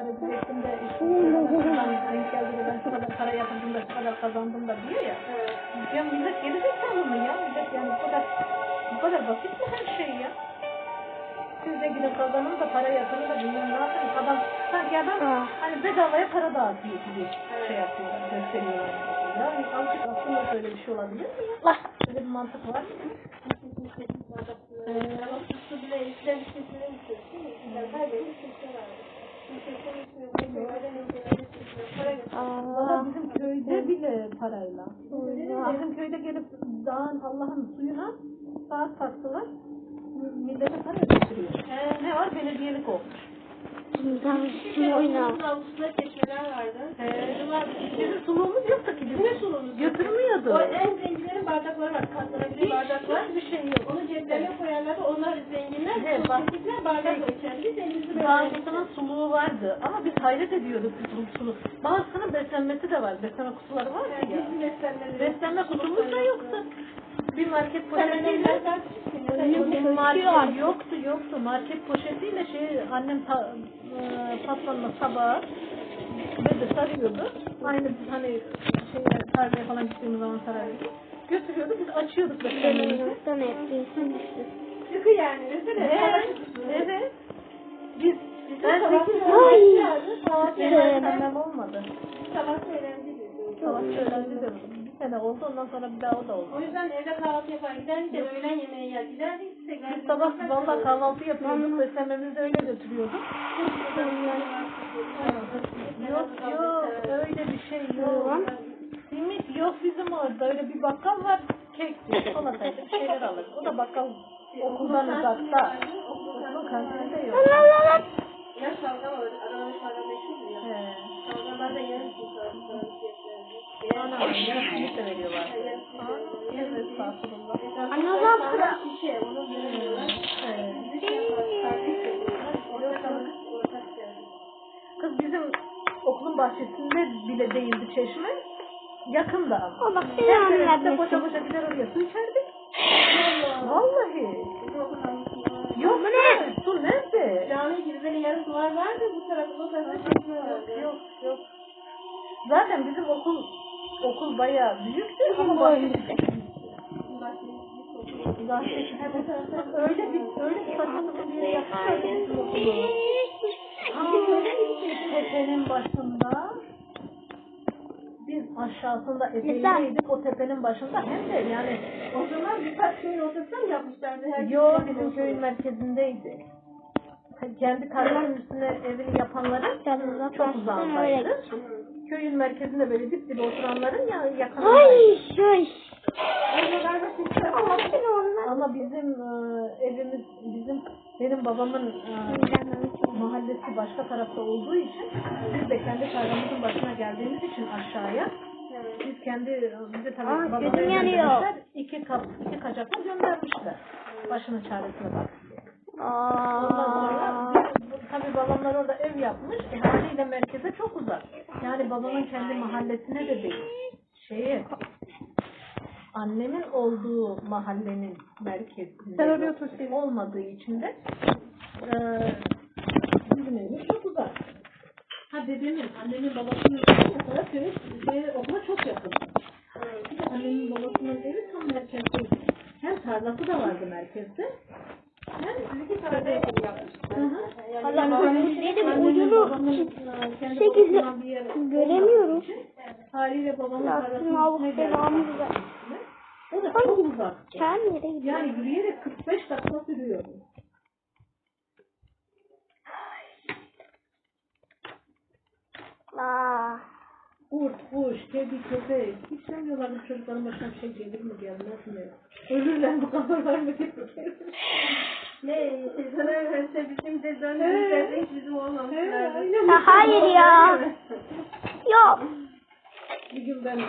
intihar edecektim de işte denk ben para yatırdım da şu kadar kazandım diyor ya. Ya millet geri zekalı mı ya? Millet yani bu kadar bu kadar basit mi her şey ya? Siz de gidip kazanın da para yatırın da bilmem ne yapın. Adam sanki adam Ah. hani bedavaya para dağıtıyor gibi şey yapıyorlar, gösteriyorlar. Yani azıcık aslında böyle bir şey olabilir mi ya? Böyle bir mantık var mı? Ee, bile işler bir şey söylemişiyor. Yani her Aa. bizim köyde bile parayla. Allah. Bizim köyde gelip dağın Allah'ın suyuna saat taktılar. Millete para götürüyor. Ee, ne var? Belediyelik olmuş. Bundan kere oynar? Avlusunda çeşmeler vardı. Bunlar Bizim suluğumuz yoktu ki. Bizim suluğumuz? götürmüyordu. o en zenginlerin bardakları var. Katlanabilir bardaklar. Hiçbir şey yok. Onu ceplerine koyarlardı. Onlar zenginler. Evet, bak. Fakirler bardak içerdi. Biz elimizi böyle Bazısının suluğu vardı ama biz hayret ediyorduk bu sulu. Bazısının beslenmesi de var. Beslenme kutuları var ya. Bizim beslenmeleri. Beslenme kutumuz da yoktu. Bir market Sen poşetiyle Bizim market yoktu yoktu. Market poşetiyle şey annem ta, e, patronla tabağı böyle sarıyordu. Aynı biz hani şey tarlaya falan gittiğimiz zaman sarardık. Götürüyordu biz açıyorduk beslenmemizi. Yoktan insan düştü. Sıkı yani. Mesela. Evet. Evet. Biz ben sabah sekiz Ay. Benim beslenmem olmadı. Sabah söylendi. Savaş öğrendi de bir sene oldu ondan sonra bir daha o da oldu. O yüzden evde kahvaltı yapar giderdik de öğlen yemeği yer giderdik. Biz sabah valla kahvaltı yapıyorduk beslenmemizi öyle götürüyorduk. Yok yok öyle bir şey yok. Yok bizim orada öyle bir bakkal var. Kek, çikolataydı bir şeyler alır. O da bakkal okuldan uzakta. Okulun kantinde yok. Ya şalgam var. Adana'da şalgam meşhur ya. He. Şalgamlarda yarım kilo şalgam simit de veriyorlar. Evet estağfurullah. Şey veriyorlar. Servis. Kız bizim okulun bahçesinde bile değildi çeşme. Yakında ama. Allah Her belanı seferinde vermesin. koşa gider oraya su içerdik. Vallahi. Bir Yok ne? Su nerede? Cami gibi böyle yarım duvar vardı. Bu tarafta o tarafta çeşme vardı. Yok yok. Zaten bizim okul okul bayağı büyüktü ama bahçesi bahçesi öyle bir öyle bir saçma bir yere yapmışlar ki bizim okulu. Tepenin başında biz aşağısında epeyceydik o tepenin başında hem de yani O zaman birkaç şeyin ortasına mı yapmışlardı? Herkes Yo bizim köyün merkezindeydi. Kendi tarlanın üstüne evini yapanların çok Öyle uzağındaydı. Köyün merkezinde böyle dip dibe oturanların ya Ay yakınındaydı. ay. Kimse ama Ama bizim e, evimiz, bizim benim babamın e, mahallesi başka tarafta olduğu için biz de kendi tarlamızın başına geldiğimiz için aşağıya biz kendi bize tabii Aa, babam gözüm yanıyor. evlendirmişler, iki kap iki kacakla göndermişler. Başının çaresine bak. Ondan sonra Aa. tabii babamlar orada ev yapmış. E, haliyle merkeze çok uzak. Yani babamın kendi mahallesine de değil. Şeye annemin olduğu mahallenin merkezinde Sen oraya olmadığı için de e, bizim evimiz çok uzak. Ha dedemin, annemin babasının evi mesela köy, şey, okula çok yakın. Bir de annemin babasının evi tam merkezde. Hem tarlası da vardı merkezde. Hem iki tarafta ev yapmışlar. Allah ucunu e, kendi sekiz- babasından bir yer göremiyorum. olmadığı için Haliyle babamın avuk üstüne geldi. O da çok uzak. Kel yere gidiyor. Yani yürüyerek 45 dakika sürüyordu. Aa. Kurt, kuş, kedi, köpek. Hiç demiyorlar bu çocukların başına bir şey gelir mi gelmez mi? Ölürler bu kafalar mı gelir? Ne? Sana öğrense bizim de döndüğümüz Evet. yerde hiç bizim olmamışlardı. Hayır ya. Yok. Bir gün ben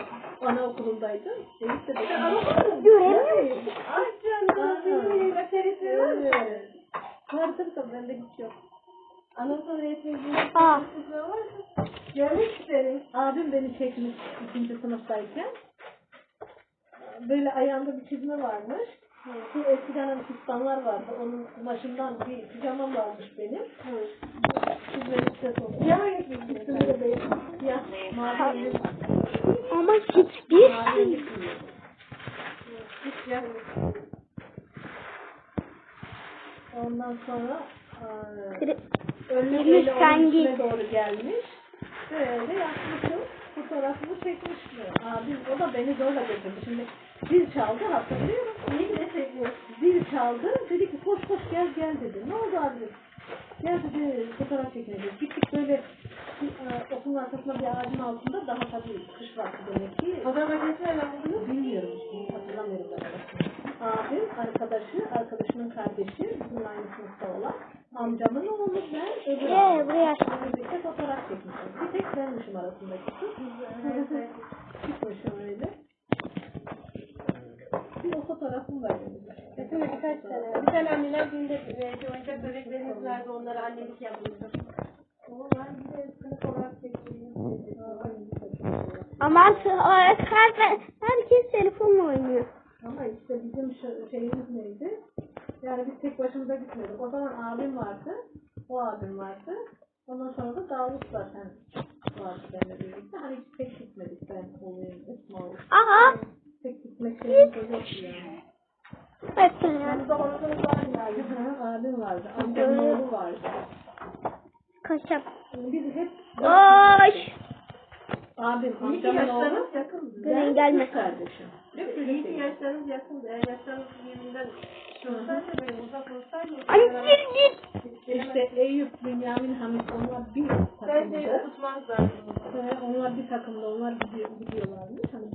anaokulundaydım. Elif de dedi. Göremiyorum. Ay canım. Veterisi var mı? Var tabii tabii bende hiç yok. Anadolu eğitimcinin Aa. kızı var mı? Görmek isterim. Abim beni çekmiş ikinci sınıftayken. Böyle ayağında bir çizme varmış. Bu eskiden hani fistanlar vardı. Onun başından bir pijamam varmış benim. Çizmenin sesi oldu. Pijama Mavi önlük. Ama hiçbir Mavi şey. Hiç gelmedi. Ondan sonra eee, Biri- onun git. doğru gelmiş. Böyle yapmışım. Fotoğrafımı çekmişti. Abi o da beni zorla götürdü. Şimdi zil çaldı hatırlıyorum. Ki de seviyorsun. Zil çaldı. Dedi ki koş koş gel gel dedi. Ne oldu abi. Gel dedi fotoğraf çekinelim. Gittik böyle e, okulun arkasında bir ağacın altında daha tabii kış vakti demek ki. Fotoğraf makinesini nereden buldunuz? Bilmiyorum hatırlamıyorum ben. Abim, arkadaşı, arkadaşımın kardeşi, bizim aynı sınıfta olan amcamın oğlu ben, öbür Ee, abim. buraya. Birlikte fotoğraf çekmişim. Bir tek benmişim arasındaki kız. Çıkmışım öyle. Bir o fotoğrafım var. Kesin birkaç tane. Bir tane anneler günde e, oyuncak bebeklerimiz vardı. Onlara annelik çekildi. Ama her, her, herkes telefonla oynuyor. Ama işte bizim şeyimiz neydi? Yani biz tek başımıza gitmedik. O zaman abim vardı. O abim vardı. Ondan sonra da Davut zaten vardı benimle birlikte. Hani biz tek gitmedik ben olayım, Esma olur. Aha. Tek gitmek şeyimiz yoktu yani. Ya. Yani var yani. Hı, abim vardı. Amcamın oğlu vardı. Kaçak. Biz hep Oş. abim, amcamın oğlu. Ben gelme. kardeşim. Yok iyi ki yaşlarımız yakındı. Eğer yaşlarımız birbirinden böyle. Ay gir git. İşte Eyüp, Bünyamin, Hamit onlar bir tutmazlardı. Ee, onlar bir takımda, onlar gidiyor, gidiyorlarmış. Hani,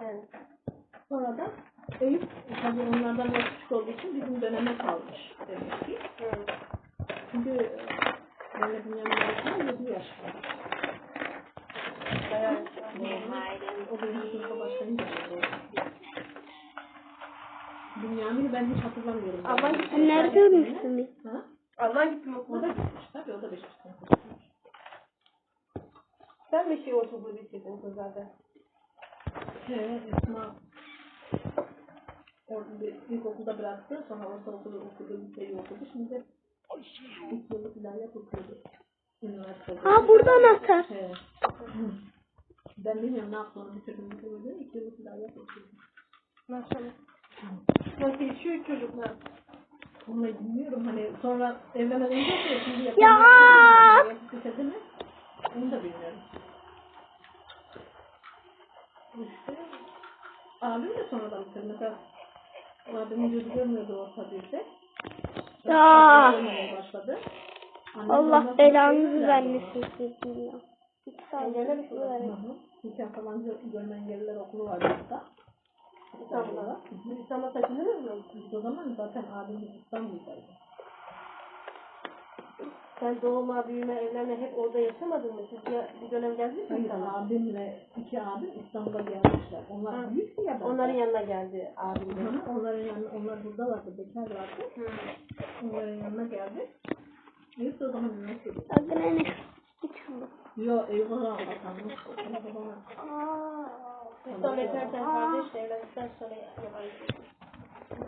Evet. sonra da Eyüp, tabii onlardan da küçük olduğu için bizim döneme kalmış demek ki. Evet. Çünkü e, benimle Bünyamin arasında 7 yaş var. Bayağı. O benim sınıfa başlayınca Bünyamin'i ben hiç hatırlamıyorum. Ama Sen nerede ölmüşsün bir? Ha? Alman gittim O okula. da gitmiş tabii, o da 5 sınıfa gitmiş. Sen bir şey ortaokulu bitirdin kız zaten. He, Esma orada bir ilkokulda bıraktı, sonra ortaokulu okudu, liseyi okudu. Şimdi ilk yıllık ilahiyat okuyordu. Üniversitede. Ha burada anahtar. He. Ben bilmiyorum ne yaptı onu bitirdim bitirmedi. İlk yıllık ilahiyat okuyordu. Maşallah. Nasıl yaşıyor çocuklar? Vallahi bilmiyorum hani sonra evlenmeden önce okuyor şimdi Ya! yapamıyor. Bitirdi mi? Onu da bilmiyorum. İşte abim de sonradan bitirdi. Mesela abimin gözü görmüyordu orta birde. Ya! Başladı. Annem Allah belanızı şeyler vermesin sizin ya. İki saniye. Nikah falan gö- görme engelliler okulu var burada. Hı. İstanbul'a taşındınız mı? Biz o zaman zaten abimiz İstanbul'daydı. Sen doğma, büyüme, evlenme hep orada yaşamadın mı? Siz ya, bir dönem geldiniz mi Hayır, İstanbul'a? abimle iki abim İstanbul'a gelmişler. Onlar Ha. büyük ya ben. Onların yanına geldi abim de. Hı hı, Onların yanına, onlar burada vardı, bekar vardı. Hı. Onların yanına geldi. Eyüp de o zaman üniversitede. Bakın anne. Git şunu. Yo, Eyüp ona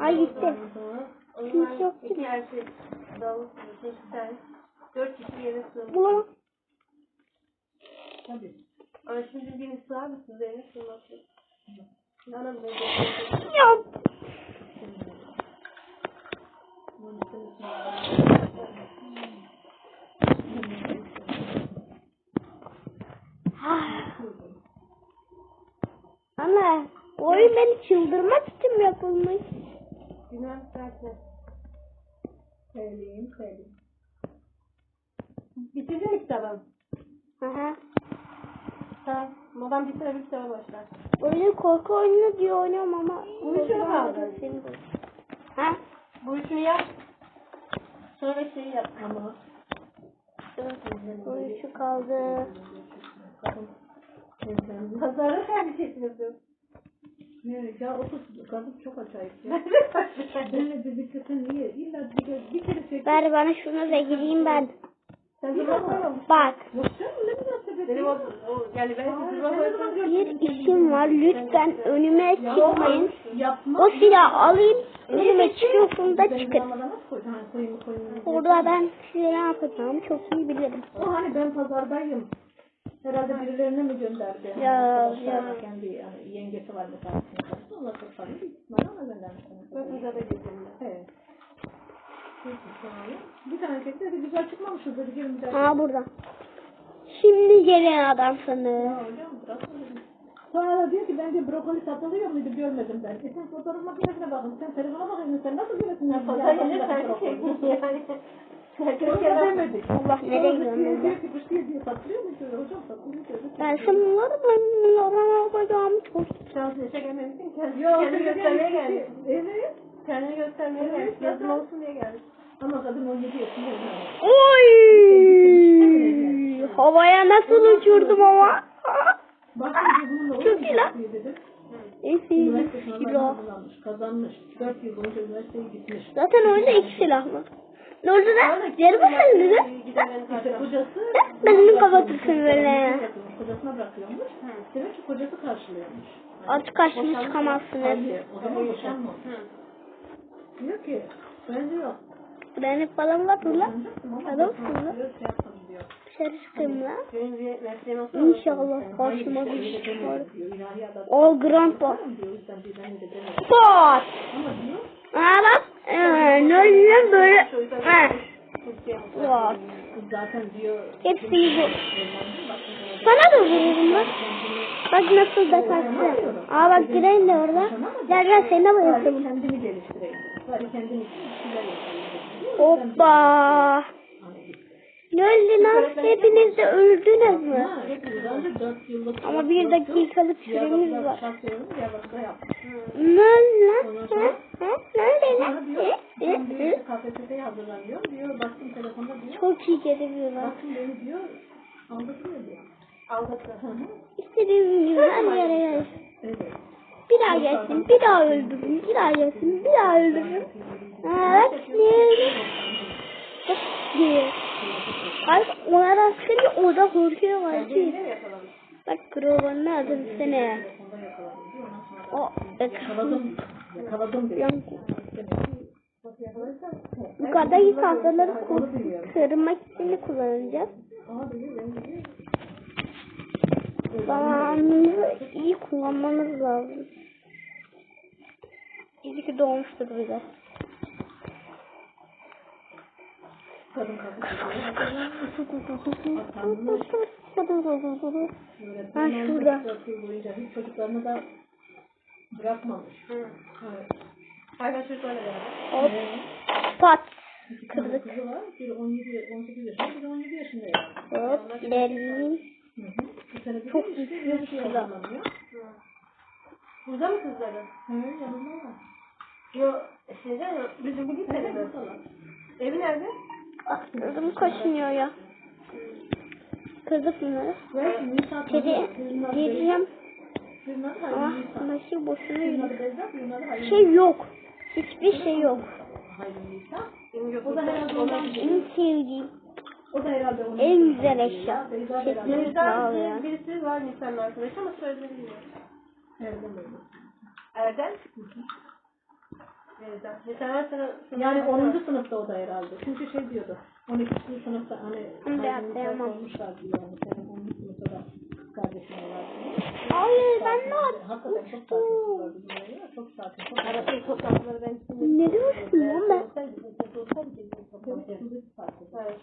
Ay gitti. Kimse yok Yusuf, sen. Dört kişi yere. Bulamam. tabii. Ama şimdi birini sığar mısınız evine sığmaz. Anam ne diyor? Ya. Onun için- Ana. Bu oyun beni çıldırmak için yapılmış. Bilmem zaten. Söyleyeyim, söyleyeyim. Bitirdin mi kitabı? Aha. Tamam. Babam bitire bir kitaba başlar. Oyunu korku oyunu diye oynuyorum ama. Bu. Senin de. Ha? Bu işini yap. Sonra şeyi yap. Ama Bu işi kaldı. kadın evlendi. Bir şey Ya o kız, kadın çok acayip ya. Benimle birlikte sen niye? İlla bir kere, bir kere çek. Ver bana şunu ve gideyim ben. Sen durma koymamışsın. Bak. Yok canım ne münasebet. Benim o, o yani ben Hayır, durma sen ne zaman koymamışsın. gördün? Bir işim var. Lütfen önüme çıkmayın. Yapma. O silahı alayım. Önüme çıkıyorsun da çıkın. nasıl? Hani koyayım koyayım. Orada ben size ne yapacağımı çok iyi bilirim. O hani ben pazardayım. Herhalde birilerine mi gönderdi? Ya, Arkadaşlar, ya. Kendi yani yengesi var mesela. Onlar çok fazla ihtimalle ona göndermiş. Bakınca da getirdim. Evet. Peki, tamam. Bir tane erkek dedi güzel çıkmamışız dedi gelin bir daha. Aa burada. Şimdi gelen adam öyle. Sonra da diyor ki bence brokoli satılıyor muydu görmedim ben. E sen fotoğraf makinesine bakın. Sen telefona bakıyorsun. Sen nasıl görüyorsun? Gelir sen çekmiş yani. Herkes Onu kenar. demedik. Allah nereye gidiyorum ben satılıyor mu diyor. Hocam satılıyor diyor. Ben şimdi bunları ben bunları yapacağım çok. Şansını çekememişsin. Kendini göstermeye geldi. Evet. Kendini göstermeye geldi. Yazım zaten. olsun diye geldi. Ama kadın 17 yaşında. Oy! Havaya nasıl uçurdum ama. Bak şimdi bununla Çok iyi lan. Üniversite kazanmış. Kazanmış. 4 yıl boyunca üniversiteye gitmiş. Zaten oyunda iki silah var. Ne oldu lan? Geri basın dedi. Gidemeyen İşte kocası Benim kapatırsın böyle. Kocasına bırakıyormuş. Demek ki kocası karşılıyormuş. Artık karşıma çıkamazsınız. O zaman boşanma. Diyor ki, ben diyor, Benim falan var mı lan? Adamsın lan. şey. Dışarı çıkayım lan. Olsa İnşallah karşıma bir şey ilahi adam. O. Spot. Ama diyor, Aa bak. Ee, oluyor böyle? Ha. Diyor, Hepsi bu. Sana da vururum bak. Bak nasıl da kaçtı. Aa bak Giren de orada. Gel gel seni de diyor. Hoppa. Lan? Hepiniz de öldünüz mü? Ama bir dakikalık süremiz var. lan? Lan? Hı? işte KPSS'ye hazırlanıyor. Diyor, baktım telefonda diyor. Çok iyi gelebiliyorlar. Baktım beni diyor, aldatıyor diyor. Aldatı. Hı hı. İstediğim gibi her yere gel. Evet. Bir daha gelsin, bir daha öldürürüm, bir daha gelsin, bir daha öldürürüm. Bak ne? Bak diyor. Hayır, onlar askeri orada korkuyor var ki. Yapalım? Bak Grover'ın adını sene. O yakalarsa? Yukarıdaki tahtaları kırmak için kullanacağız. Zamanımızı iyi kullanmamız lazım. İyi ki doğmuştur bize. Kadın şurada. Dört yıl boyunca hiç çocuklarını da bırakmamış. Hı. Evet. Hayvan çocuklarla beraber. Hop. Pat. İki tane Kırdık. kızı var. Biri 17, 18 yaşında, biri 17 yaşında. Hop. İlerleyin. Çok şey silah. hazırlanıyor. Burada mı kızları? Hı, yanında var. Yok. Şeyde mi? Bizim bu gitmedi Evet, mi? Evi nerede? Ah, kızım kaşınıyor ya. Ve Nisa Kedi diyeceğim ama Nisa. nasıl boşuna Şey yok. Hiçbir şey yok. En sevdiğim, O da herhalde onun en güzel eşya. Beyza Kesin herhalde. sağ ol Bizden ya. birisi var Nisan'ın arkadaşı ama bilmiyorum. Erdem. Erdem? Nisan'dan sonra... Yani 10. sınıfta o da herhalde. Çünkü şey diyordu. 12. sınıfta hani atlayamam. sormuşlar diyor. Yani senin 10. sınıfta da kız kardeşin var diye. Hayır ben ne Hakikaten çok sakin. Çok sakin. Çok ben Ne diyorsun lan ben? Evet.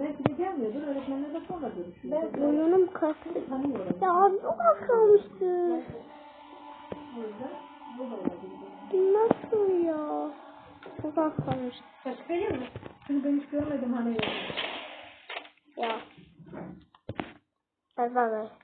Belki de gelmiyordur. Öğretmenlerle sonra görüşüyor. Oyunum kastı. Tanıyorum. Ya abi çok az kalmıştı. O yüzden bu da ya? Çok az kalmıştı. Kaçık veriyor mu? Çünkü ben hiç görmedim hani. Ya. Bye bye